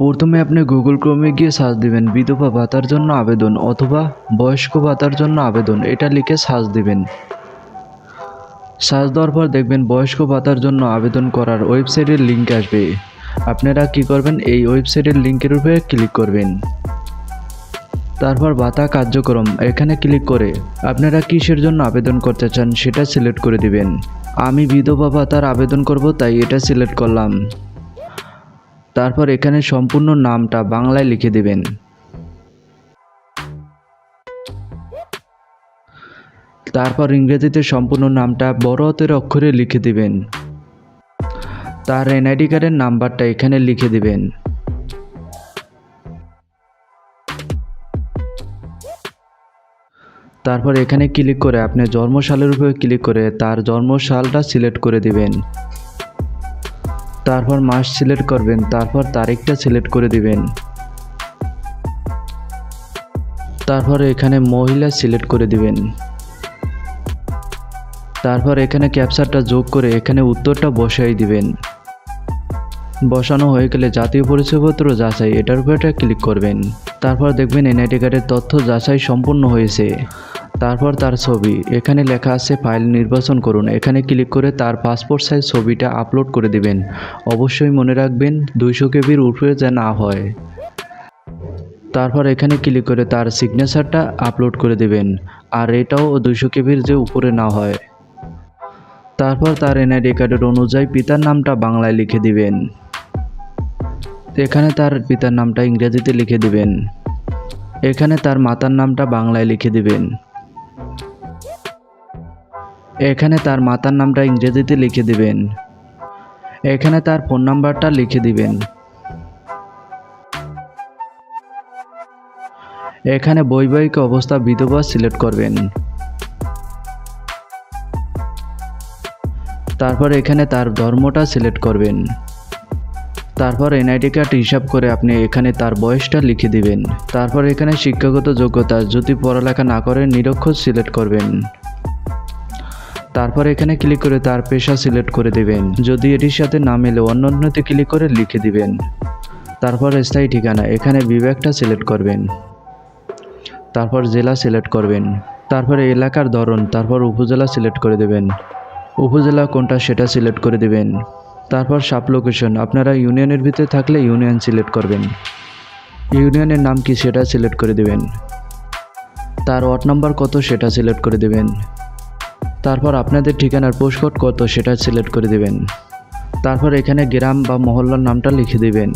প্রথমে আপনি গুগল ক্রোমে গিয়ে সার্চ দিবেন, বিধবা ভাতার জন্য আবেদন অথবা বয়স্ক ভাতার জন্য আবেদন, এটা লিখে সার্চ দিবেন। সার্চ দেওয়ার পর দেখবেন বয়স্ক ভাতার জন্য আবেদন করার ওয়েবসাইটের লিঙ্ক আসবে। আপনারা কি করবেন? এই ওয়েবসাইটের লিঙ্কের উপরে ক্লিক করবেন। তারপর ভাতা কার্যক্রম, এখানে ক্লিক করে আপনারা কিসের জন্য আবেদন করতে চান সেটা সিলেক্ট করে দিবেন। আমি বিধবা ভাতার আবেদন করব, তাই এটা সিলেক্ট করলাম। তারপর এখানে সম্পূর্ণ নামটা বাংলায় লিখে দেবেন। তারপর ইংরেজিতে সম্পূর্ণ নামটা বড় হাতের অক্ষরে লিখে দেবেন। তার এনআইডি কার্ডের নাম্বারটা এখানে লিখে দেবেন। তারপর এখানে ক্লিক করে আপনি জন্মসালের উপরে ক্লিক করে তার জন্মশালটা সিলেক্ট করে দিবেন। তারপর মাস সিলেক্ট করবেন, তারপর তারিখটা সিলেক্ট করে দিবেন। তারপর এখানে মহিলা সিলেক্ট করে দিবেন। তারপর এখানে ক্যাপচারটা যোগ করে এখানে উত্তরটা বসাই দিবেন। বসানো হয়ে গেলে জাতীয় পরিচয়পত্র যাচাই, এটার উপর একটা ক্লিক করবেন। তারপর দেখবেন এনআইডি কার্ডের তথ্য যাচাই সম্পূর্ণ হয়েছে। তারপর তার ছবি। এখানে লেখা আছে, ফাইল নির্বাচন করুন। এখানে ক্লিক করে তার পাসপোর্ট সাইজ ছবিটা আপলোড করে দিবেন। অবশ্যই মনে রাখবেন, দুইশো কেবির উপরে যেন না হয়। তারপর এখানে ক্লিক করে তার সিগনেচারটা আপলোড করে দিবেন, আর এটাও দুইশো কেবির যে উপরে না হয়। তারপর তার এনআইডি কার্ডের অনুযায়ী পিতার নামটা বাংলায় লিখে দিবেন। এখানে তার পিতার নামটা ইংরেজিতে লিখে দিবেন। এখানে তার মাতার নামটা বাংলায় লিখে দিবেন। এখানে তার মাতার নামটা ইংরেজিতে লিখে দিবেন। এখানে তার ফোন নাম্বারটা লিখে দিবেন। এখানে বৈবাহিক অবস্থা বিধবা সিলেক্ট করবেন। তারপর এখানে তার ধর্মটা সিলেক্ট করবেন। তারপর এনআইডি কার্ড হিসাব করে আপনি এখানে তার বয়সটা লিখে দিবেন। তারপর এখানে শিক্ষাগত যোগ্যতা, যদি পড়ালেখা না করে নিরক্ষর সিলেক্ট করবেন। তারপর এখানে ক্লিক করে তার পেশা সিলেক্ট করে দেবেন। যদি এটির সাথে না মেলে অন্য অন্যতে ক্লিক করে লিখে দিবেন। তারপর স্থায়ী ঠিকানা, এখানে বিভাগটা সিলেক্ট করবেন। তারপর জেলা সিলেক্ট করবেন। তারপরে এলাকার ধরন, তারপর উপজেলা সিলেক্ট করে দেবেন। উপজেলা কোনটা সেটা সিলেক্ট করে দেবেন। তারপর সাব লোকেশন আপনারা ইউনিয়নের ভিতরে থাকলে ইউনিয়ন সিলেক্ট করবেন। ইউনিয়নের নাম কি সেটা সিলেক্ট করে দেবেন। তার ওয়ার্ড নাম্বার কত সেটা সিলেক্ট করে দেবেন। তারপর আপনাদের ঠিকানার পোস্টকোড কত সেটা সিলেক্ট করে দেবেন। তারপর এখানে গ্রাম বা মহল্লার নামটা লিখে দেবেন।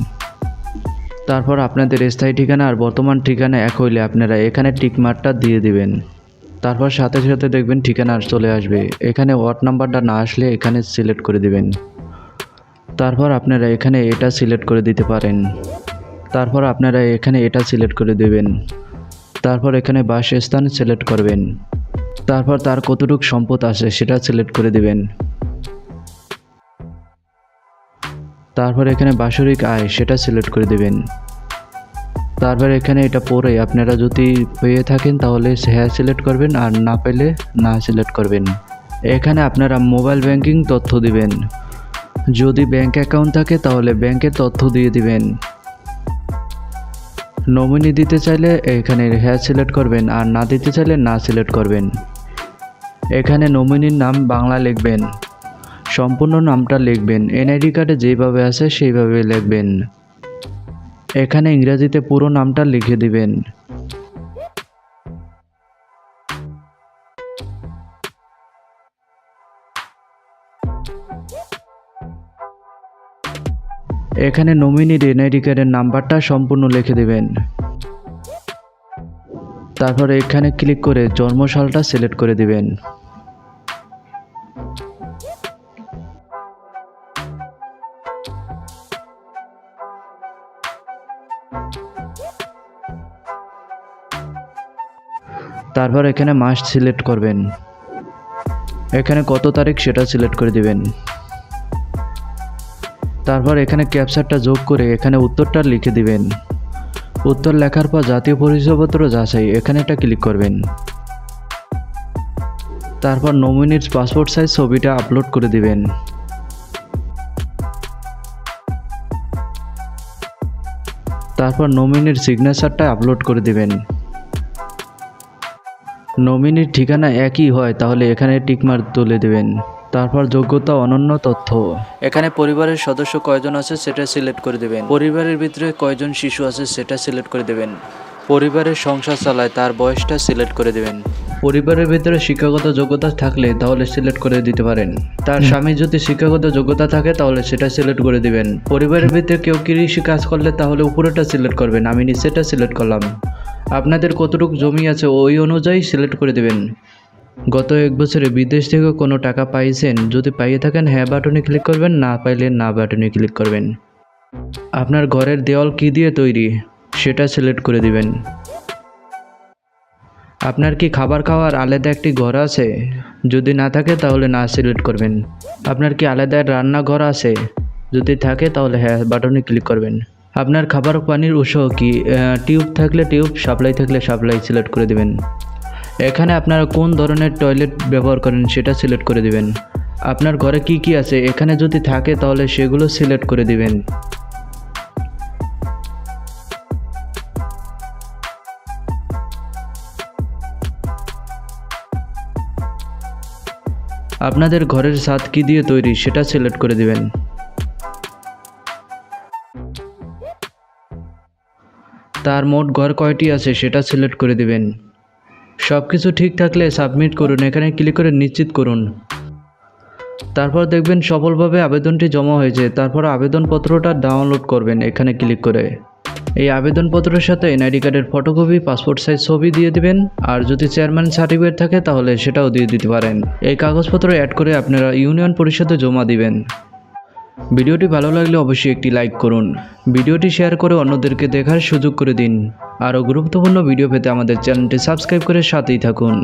তারপর আপনাদের স্থায়ী ঠিকানা আর বর্তমান ঠিকানা এক হইলে আপনারা এখানে টিকমার্কটা দিয়ে দিবেন। তারপর সাথে সাথে দেখবেন ঠিকানা চলে আসবে। এখানে ওয়ার্ড নাম্বারটা না আসলে এখানে সিলেক্ট করে দিবেন। তারপর আপনারা এখানে এটা সিলেক্ট করে দিতে পারেন। তারপর আপনারা এখানে এটা সিলেক্ট করে দেবেন। তারপর এখানে বাসস্থান সিলেক্ট করবেন। তারপর তার কতটুকু সম্পদ আছে সেটা সিলেক্ট করে দিবেন। তারপর এখানে বাৎসরিক আয় সেটা সিলেক্ট করে দেবেন। তারপর এখানে এটা পরে আপনারা যদি পেয়ে থাকেন তাহলে হ্যাঁ সিলেক্ট করবেন আর না পেলে না সিলেক্ট করবেন। এখানে আপনারা মোবাইল ব্যাংকিং তথ্য দিবেন। যদি ব্যাংক অ্যাকাউন্ট থাকে তাহলে ব্যাংকের তথ্য দিয়ে দিবেন। নমিনি দিতে চাইলে এখানে হ্যাঁ সিলেক্ট করবেন আর না দিতে চাইলে না সিলেক্ট করবেন। এখানে নমিনির নাম বাংলা লিখবেন। সম্পূর্ণ নামটা লিখবেন। এনআইডি কার্ডে যেভাবে আছে সেইভাবে লিখবেন। এখানে ইংরেজিতে পুরো নামটা লিখে দিবেন। এখানে নমিনির এনআইডি কার্ডের নাম্বারটা সম্পূর্ণ লিখে দেবেন। তারপর এখানে ক্লিক করে জন্মসালটা সিলেক্ট করে দিবেন। তারপর এখানে মাস সিলেক্ট করবেন। এখানে কত তারিখ সেটা সিলেক্ট করে দিবেন। তারপর এখানে ক্যাপচারটা যোগ করে এখানে উত্তরটা লিখে দিবেন। উত্তর লেখার পর জাতীয় পরিচয়পত্র যাচাই, এখানে একটা ক্লিক করবেন। তারপর নমিনির পাসপোর্ট সাইজ ছবিটা আপলোড করে দিবেন। তারপর নমিনির সিগনেচারটা আপলোড করে দিবেন। নমিনির ঠিকানা একই হয়, তাহলে এখানে টিকমার্ক তুলে দেবেন। তারপর যোগ্যতা অনন্য তথ্য। এখানে পরিবারের সদস্য কয়জন আছে সেটা সিলেক্ট করে দেবেন। পরিবারের ভিতরে কয়জন শিশু আছে সেটা সিলেক্ট করে দেবেন। পরিবারের সংসার চালায় তার বয়সটা সিলেক্ট করে দেবেন। পরিবারের ভিতরে শিক্ষাগত যোগ্যতা থাকলে তাহলে সিলেক্ট করে দিতে পারেন। তার স্বামী যদি শিক্ষাগত যোগ্যতা থাকে তাহলে সেটা সিলেক্ট করে দিবেন। পরিবারের ভিতরে কেউ কৃষি কাজ করলে তাহলে উপরেটা সিলেক্ট করবেন, আমি নিচেটা সিলেক্ট করলাম। আপনাদের কতটুকু জমি আছে ওই অনুযায়ী সিলেক্ট করে দেবেন। গত এক বছরে বিদেশ থেকে কোনো টাকা পাইছেন। যদি পাইয়ে থাকেন হ্যাঁ বাটনে ক্লিক করবেন, না পাইলে না বাটনে ক্লিক করবেন। আপনার ঘরের দেওয়াল কী দিয়ে তৈরি? সেটা সিলেক্ট করে দিবেন। আপনার কি খাবার খাওয়ার আলাদা একটি ঘর আছে? যদি না থাকে তাহলে না সিলেক্ট করবেন। আপনার কি আলাদা রান্নাঘর আছে? যদি থাকে তাহলে হ্যাঁ বাটনে ক্লিক করবেন। আপনার খাবার পানির উৎস কি? টিউব থাকলে টিউব, সাপ্লাই থাকলে সাপ্লাই সিলেক্ট করে দেবেন। এখানে আপনারা কোন ধরনের টয়লেট ব্যবহার করেন সেটা সিলেক্ট করে দিবেন। আপনার ঘরে কি কি আছে এখানে যদি থাকে তাহলে সেগুলো সিলেক্ট করে দিবেন। আপনাদের ঘরের ছাদ কি দিয়ে তৈরি সেটা সিলেক্ট করে দিবেন। তার মোট ঘর কয়টি আছে সেটা সিলেক্ট করে দিবেন। সব কিছু ঠিক থাকলে সাবমিট করুন। এখানে ক্লিক করে নিশ্চিত করুন। তারপর দেখবেন সফলভাবে আবেদনটি জমা হয়েছে। তারপর আবেদনপত্রটা ডাউনলোড করবেন এখানে ক্লিক করে। এই আবেদনপত্রের সাথে এনআইডি কার্ডের ফটোকপি পাসপোর্ট সাইজ ছবি দিয়ে দিবেন। আর যদি চেয়ারম্যান সার্টিফিকেট থাকে, তাহলে সেটাও দিয়ে দিতে পারেন। এই কাগজপত্র অ্যাড করে আপনারা ইউনিয়ন পরিষদে জমা দিবেন। ভিডিওটি ভালো লাগলে অবশ্যই একটি লাইক করুন। ভিডিওটি শেয়ার করে অন্যদেরকে দেখার সুযোগ করে দিন। আরও গুরুত্বপূর্ণ ভিডিও পেতে আমাদের চ্যানেলটি সাবস্ক্রাইব করে সাথেই থাকুন।